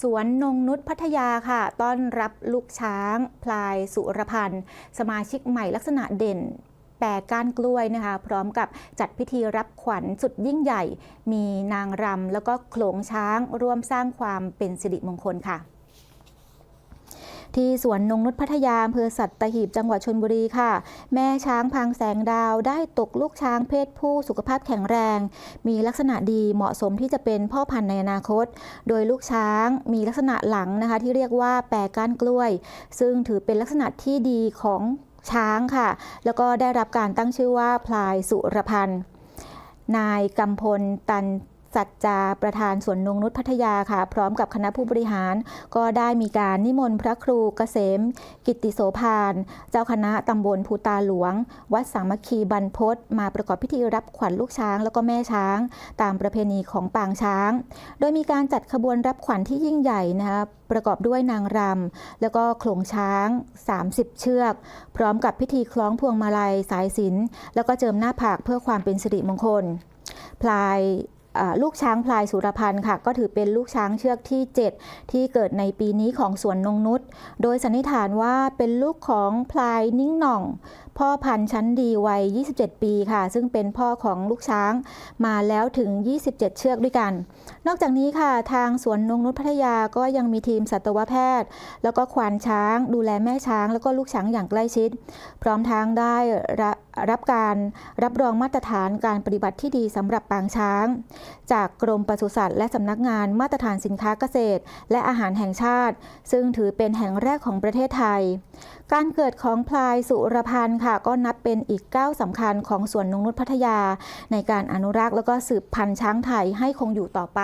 สวนนงนุชพัทยาค่ะ ต้อนรับลูกช้าง พลายสุรพันธ์ สมาชิกใหม่ลักษณะเด่นแปรก้านกล้วยนะคะ พร้อมกับจัดพิธีรับขวัญสุดยิ่งใหญ่ มีนางรำแล้วก็โขลงช้างร่วมสร้างความเป็นสิริมงคลค่ะ ที่สวนนงนุชพัทยาอำเภอสัตหีบจังหวัดชนบุรีค่ะ แม่ช้างพังแสงดาวได้ตกลูกช้างเพศผู้สุขภาพแข็งแรง มีลักษณะดีเหมาะสมที่จะเป็นพ่อพันธุ์ในอนาคต โดยลูกช้างมีลักษณะหลังนะคะ ที่เรียกว่าแปรก้านกล้วย ซึ่งถือเป็นลักษณะที่ดีของช้างค่ะ แล้วก็ได้รับการตั้งชื่อว่าพลายสุรพันธ์นายกำพลตัน สัจจาประธานสวนนงนุชพัทยาค่ะ พร้อมกับคณะผู้บริหาร ก็ได้มีการนิมนต์พระครูเกษม กิติโสภาน เจ้าคณะตำบลภูตาหลวง วัดสามัคคีบรรพตมาประกอบพิธีรับขวัญลูกช้างแล้วก็แม่ช้าง ตามประเพณีของปางช้าง โดยมีการจัดขบวนรับขวัญที่ยิ่งใหญ่นะคะประกอบด้วยนางรำแล้วก็โขลงช้าง 30 เชือก พร้อมกับพิธีคล้องพวงมาลัยสายสินแล้วก็เจิมหน้าผากเพื่อความเป็นสิริมงคล พลาย ลูกช้างพลายสุรพันธ์ค่ะ ก็ถือเป็นลูกช้างเชือกที่ 7 ที่เกิดในปีนี้ของสวนนงนุชโดยสันนิษฐานว่าเป็นลูกของพลายนิ่งหน่อง พ่อพันธุ์ชั้นดีวัย 27 ปีค่ะ ซึ่งเป็นพ่อของลูกช้างมาแล้วถึง 27 เชือกด้วยกัน นอกจากนี้ค่ะ ทางสวนนงนุชพัทยาก็ยังมีทีมสัตวแพทย์ แล้วก็ควานช้าง ดูแลแม่ช้าง แล้วก็ลูกช้างอย่างใกล้ชิด พร้อมทางได้ รับการรับรองมาตรฐานการปฏิบัติที่ดีสำหรับปางช้าง จากกรมปศุสัตว์และสำนักงานมาตรฐานสินค้าเกษตร และอาหารแห่งชาติ ซึ่งถือเป็นแห่งแรกของประเทศไทย การเกิดของพลายสุรพันธ์ค่ะก็นับเป็นอีกก้าวสำคัญของสวนนงนุชพัทยา ในการอนุรักษ์แล้วก็สืบพันธุ์ช้างไทยให้คงอยู่ต่อไป